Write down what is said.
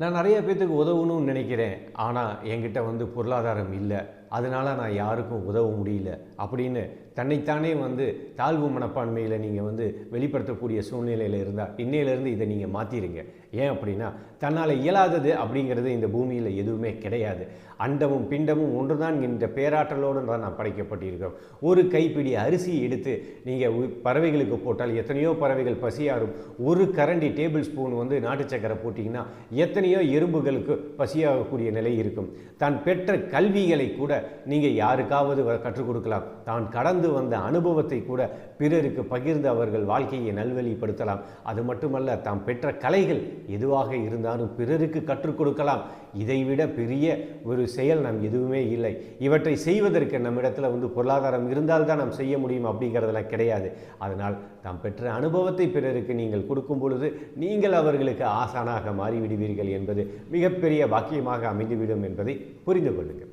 நான் நிறைய பேர்த்துக்கு உதவணும்னு நினைக்கிறேன். ஆனால் என்கிட்ட வந்து பொருளாதாரம் இல்லை. அதனால் நான் யாருக்கும் உதவ முடியல. அப்படின்னு தன்னைத்தானே வந்து தாழ்வு மனப்பான்மையில் நீங்கள் வந்து வெளிப்படுத்தக்கூடிய சூழ்நிலையில் இருந்தால் இன்னையிலேருந்து இதை நீங்கள் மாற்றிடுங்க ஏன் அப்படின்னா தன்னால் இயலாதது அப்படிங்கிறது இந்த பூமியில் எதுவுமே கிடையாது. அண்டமும் பிண்டமும் ஒன்றுதான் என்ற பேராற்றலோடு தான் நாம் படைக்கப்பட்டிருக்கிறோம். ஒரு கைப்பிடி அரிசி எடுத்து நீங்கள் பறவைகளுக்கு போட்டால் எத்தனையோ பறவைகள் பசியாரும் ஒரு கரண்டி டேபிள் ஸ்பூன் வந்து நாட்டு சக்கரை போட்டிங்கன்னா எத்தனையோ எறும்புகளுக்கு பசியாகக்கூடிய நிலை இருக்கும். தான் பெற்ற கல்விகளை கூட நீங்கள் யாருக்காவது கற்றுக் கொடுக்கலாம். தான் கடந்து வந்த அனுபவத்தை கூட பிறருக்கு பகிர்ந்து அவர்கள் வாழ்க்கையை நல்வழிப்படுத்தலாம். அது மட்டுமல்ல தாம் பெற்ற கலைகள் எதுவாக இருந்தாலும் பிறருக்கு கற்றுக் கொடுக்கலாம். இதைவிட பெரிய ஒரு செயல் நம் எதுவுமே இல்லை. இவற்றை செய்வதற்கு நம்மிடத்தில் வந்து பொருளாதாரம் இருந்தால்தான் நாம் செய்ய முடியும் அப்படிங்கிறதெல்லாம் கிடையாது. அதனால் தாம் பெற்ற அனுபவத்தை பிறருக்கு நீங்கள் கொடுக்கும் பொழுது நீங்கள் அவர்களுக்கு ஆசானாக மாறிவிடுவீர்கள் என்பது மிகப்பெரிய பாக்கியமாக அமைந்துவிடும் என்பதை புரிந்து கொள்ளுங்கள்.